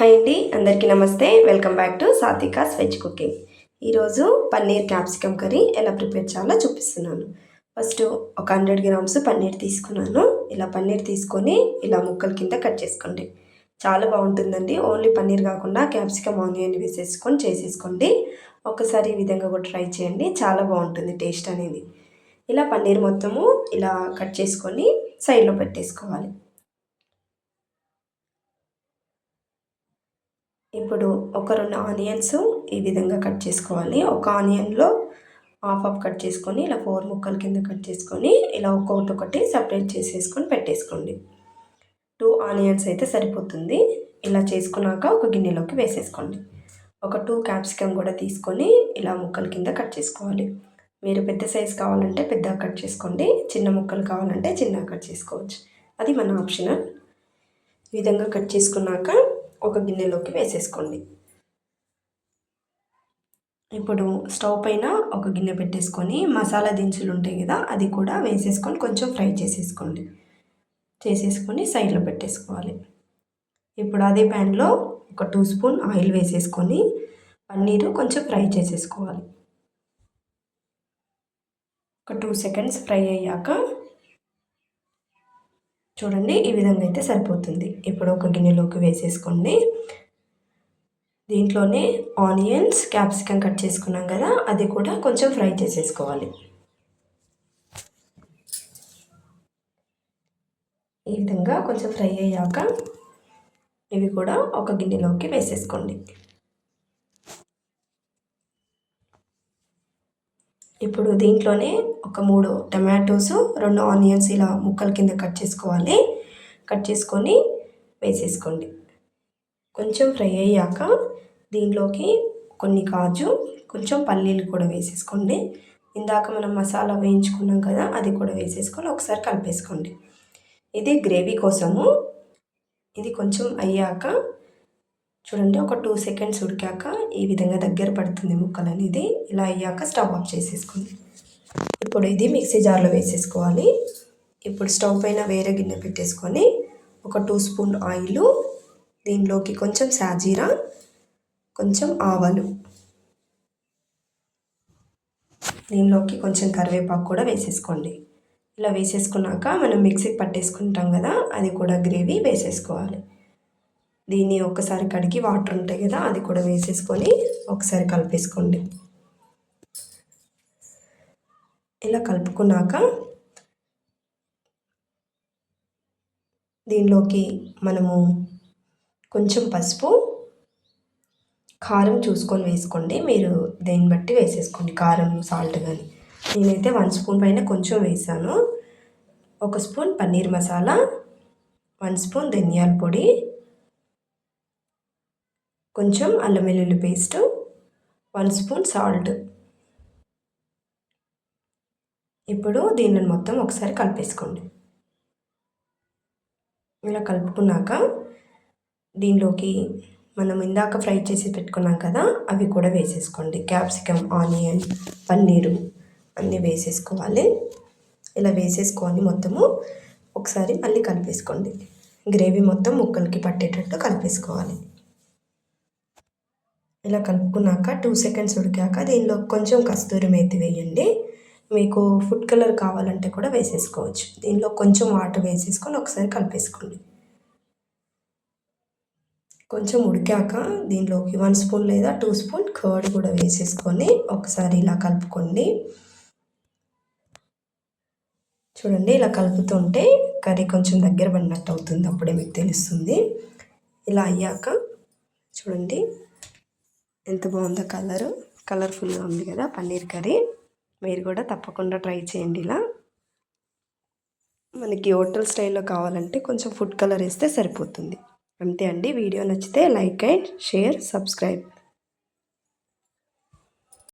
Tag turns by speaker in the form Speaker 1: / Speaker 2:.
Speaker 1: Hi అండి అందరికీ నమస్తే. Welcome back to Satvika's veg cooking. ఈరోజు పన్నీర్ క్యాప్సికమ్ కర్రీ ఎలా ప్రిపేర్ చేయాలో చూపిస్తున్నాను. ఫస్ట్ ఒక హండ్రెడ్ గ్రామ్స్ పన్నీర్ తీసుకున్నాను. ఇలా పన్నీర్ తీసుకొని ఇలా ముక్కల కింద కట్ చేసుకోండి. చాలా బాగుంటుందండి. ఓన్లీ పన్నీర్ కాకుండా క్యాప్సికమ్ ఆనియన్ వేసేసుకొని చేసేసుకోండి. ఒకసారి ఈ విధంగా కూడా ట్రై చేయండి. చాలా బాగుంటుంది టేస్ట్ అనేది. ఇలా పన్నీర్ మొత్తము ఇలా కట్ చేసుకొని సైడ్లో పెట్టేసుకోవాలి. ఇప్పుడు ఒక రెండు ఆనియన్స్ ఈ విధంగా కట్ చేసుకోవాలి. ఒక ఆనియన్లో హాఫ్ హాఫ్ కట్ చేసుకొని ఇలా ఫోర్ ముక్కల కింద కట్ చేసుకొని ఇలా ఒక్కొక్కటి ఒకటి సపరేట్ చేసేసుకొని పెట్టేసుకోండి. టూ ఆనియన్స్ అయితే సరిపోతుంది. ఇలా చేసుకున్నాక ఒక గిన్నెలోకి వేసేసుకోండి. ఒక టూ క్యాప్సికమ్ కూడా తీసుకొని ఇలా ముక్కల కింద కట్ చేసుకోవాలి. మీరు పెద్ద సైజ్ కావాలంటే పెద్దగా కట్ చేసుకోండి. చిన్న ముక్కలు కావాలంటే చిన్నగా కట్ చేసుకోవచ్చు. అది మన ఆప్షనల్. ఈ విధంగా కట్ చేసుకున్నాక ఒక గిన్నెలోకి వేసేసుకోండి. ఇప్పుడు స్టవ్ పైన ఒక గిన్నె పెట్టేసుకొని మసాలా దినుసులు ఉంటాయి కదా అది కూడా వేసేసుకొని కొంచెం ఫ్రై చేసేసుకోండి. చేసేసుకొని సైడ్లో పెట్టేసుకోవాలి. ఇప్పుడు అదే ప్యాన్లో ఒక టూ స్పూన్ ఆయిల్ వేసేసుకొని పన్నీరు కొంచెం ఫ్రై చేసేసుకోవాలి. ఒక టూ సెకండ్స్ ఫ్రై అయ్యాక చూడండి ఈ విధంగా అయితే సరిపోతుంది. ఇప్పుడు ఒక గిన్నెలోకి వేసేసుకోండి. దీంట్లోనే ఆనియన్స్ క్యాప్సికమ్ కట్ చేసుకున్నాం కదా అది కూడా కొంచెం ఫ్రై చేసేసుకోవాలి. ఈ విధంగా కొంచెం ఫ్రై అయ్యాక ఇవి కూడా ఒక గిన్నెలోకి వేసేసుకోండి. ఇప్పుడు దీంట్లోనే ఒక మూడు టమాటోస్ రెండు ఆనియన్స్ ఇలా ముక్కల కింద కట్ చేసుకోవాలి. కట్ చేసుకొని వేసేసుకోండి. కొంచెం ఫ్రై అయ్యాక దీనిలోకి కొన్ని కాజు కొంచెం పల్లీలు కూడా వేసేసుకోండి. ఇందాక మనం మసాలా వేయించుకున్నాం కదా అది కూడా వేసేసుకొని ఒకసారి కలిపేసుకోండి. ఇది గ్రేవీ కోసము. ఇది కొంచెం అయ్యాక చూడండి ఒక టూ సెకండ్స్ ఉడికాక ఈ విధంగా దగ్గర పడుతుంది ముక్కలు అనేది. ఇలా అయ్యాక స్టవ్ ఆఫ్ చేసేసుకోండి ఇప్పుడు ఇది మిక్సీ జార్లో వేసేసుకోవాలి. ఇప్పుడు స్టవ్ పైన వేరే గిన్నె పెట్టేసుకొని ఒక టూ స్పూన్ ఆయిల్ దీనిలోకి కొంచెం సాజీరా కొంచెం ఆవాలు దీనిలోకి కొంచెం కరివేపాకు కూడా వేసేసుకోండి. ఇలా వేసేసుకున్నాక మనం మిక్సీకి పట్టేసుకుంటాం కదా అది కూడా గ్రేవీ వేసేసుకోవాలి. దీన్ని ఒకసారి కడిగి వాటర్ ఉంటాయి కదా అది కూడా వేసేసుకొని ఒకసారి కలిపేసుకోండి. ఇలా కలుపుకున్నాక దీనిలోకి మనము కొంచెం పసుపు కారం చూసుకొని వేసుకోండి. మీరు దేన్ని బట్టి వేసేసుకోండి కారం సాల్ట్ కానీ నేనైతే వన్ స్పూన్ పైన కొంచెం వేసాను. ఒక spoon paneer masala one spoon ధనియాల పొడి కొంచెం అల్లం వెల్లుల్లి పేస్ట్ వన్ స్పూన్ సాల్ట్. ఇప్పుడు దీనిని మొత్తం ఒకసారి కలిపేసుకోండి. ఇలా కలుపుకున్నాక దీనిలోకి మనం ఇందాక ఫ్రై చేసి పెట్టుకున్నాం కదా అవి కూడా వేసేసుకోండి. క్యాప్సికమ్ ఆనియన్ పన్నీరు అన్నీ వేసేసుకోవాలి. ఇలా వేసేసుకొని మొత్తము ఒకసారి మళ్ళీ కలిపేసుకోండి. గ్రేవీ మొత్తం ముక్కలకి పట్టేటట్టు కలిపేసుకోవాలి. ఇలా కలుపుకున్నాక టూ సెకండ్స్ ఉడికాక దీనిలో కొంచెం కస్తూరి మేతి వేయండి. మీకు ఫుడ్ కలర్ కావాలంటే కూడా వేసేసుకోవచ్చు. దీనిలో కొంచెం వాటర్ వేసేసుకొని ఒకసారి కలిపేసుకోండి. కొంచెం ఉడికాక దీనిలోకి వన్ స్పూన్ లేదా టూ స్పూన్ కర్డ్ కూడా వేసేసుకొని ఒకసారి ఇలా కలుపుకోండి. చూడండి ఇలా కలుపుతుంటే కర్రీ కొంచెం దగ్గర పడినట్టు అవుతుంది. అప్పుడే మీకు తెలుస్తుంది. ఇలా అయ్యాక చూడండి ఎంత బాగుందో కలరు. కలర్ఫుల్గా ఉంది కదా పన్నీర్ కర్రీ. మీరు కూడా తప్పకుండా ట్రై చేయండి ఇలా. మనకి హోటల్ స్టైల్లో కావాలంటే కొంచెం ఫుడ్ కలర్ వేస్తే సరిపోతుంది. అంతే అండి. వీడియో నచ్చితే లైక్ అండ్ షేర్ సబ్స్క్రైబ్.